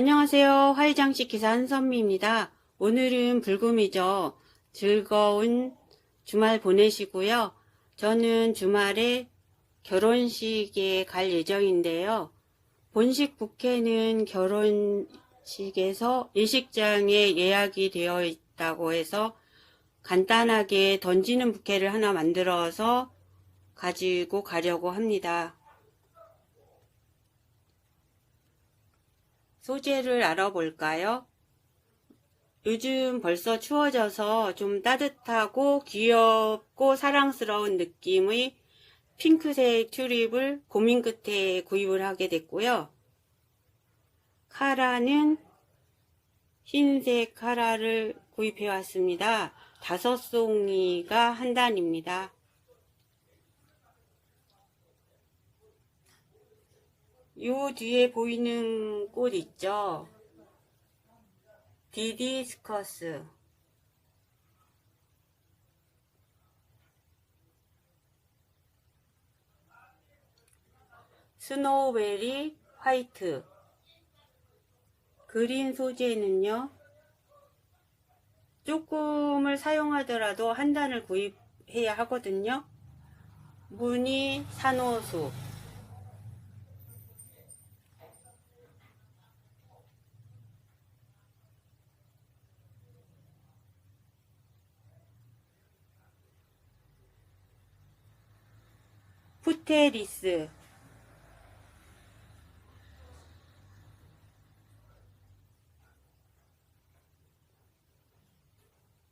안녕하세요. 화이장식 기사 한선미입니다. 오늘은 불금이죠. 즐거운 주말 보내시고요. 저는 주말에 결혼식에 갈 예정인데요. 본식 부케는 결혼식에서 일식장에 예약이 되어 있다고 해서 간단하게 던지는 부케를 하나 만들어서 가지고 가려고 합니다. 소재를 알아볼까요? 요즘 벌써 추워져서 좀 따뜻하고 귀엽고 사랑스러운 느낌의 핑크색 튤립을 고민 끝에 구입을 하게 됐고요. 카라는 흰색 카라를 구입해 왔습니다. 다섯 송이가 한 단입니다. 요 뒤에 보이는 꽃 있죠? 디디스커스. 스노우베리 화이트. 그린 소재는요, 조금을 사용하더라도 한 단을 구입해야 하거든요. 무늬 산호수. 푸테리스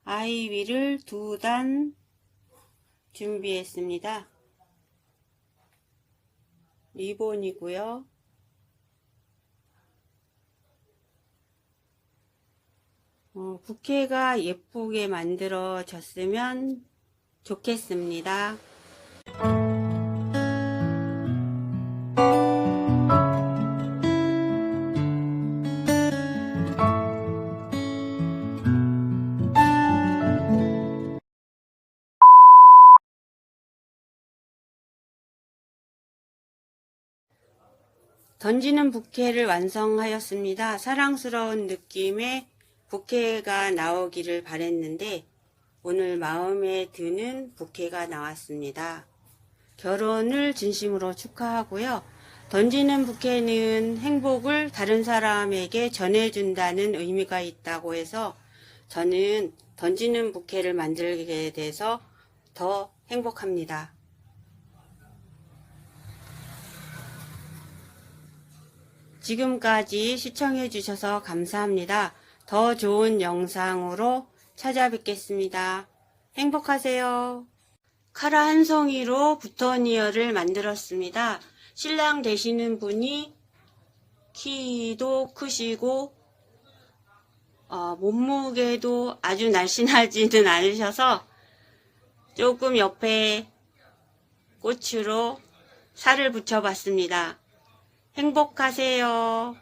아이비를 두 단 준비했습니다. 리본이고요. 어, 부케가 예쁘게 만들어졌으면 좋겠습니다. 던지는 부케를 완성하였습니다. 사랑스러운 느낌의 부케가 나오기를 바랬는데 오늘 마음에 드는 부케가 나왔습니다. 결혼을 진심으로 축하하고요. 던지는 부케는 행복을 다른 사람에게 전해준다는 의미가 있다고 해서 저는 던지는 부케를 만들게 돼서 더 행복합니다. 지금까지 시청해 주셔서 감사합니다. 더 좋은 영상으로 찾아뵙겠습니다. 행복하세요. 카라 한 송이로 부터니어를 만들었습니다. 신랑 되시는 분이 키도 크시고 어, 몸무게도 아주 날씬하지는 않으셔서 조금 옆에 꽃으로 살을 붙여봤습니다. 행복하세요.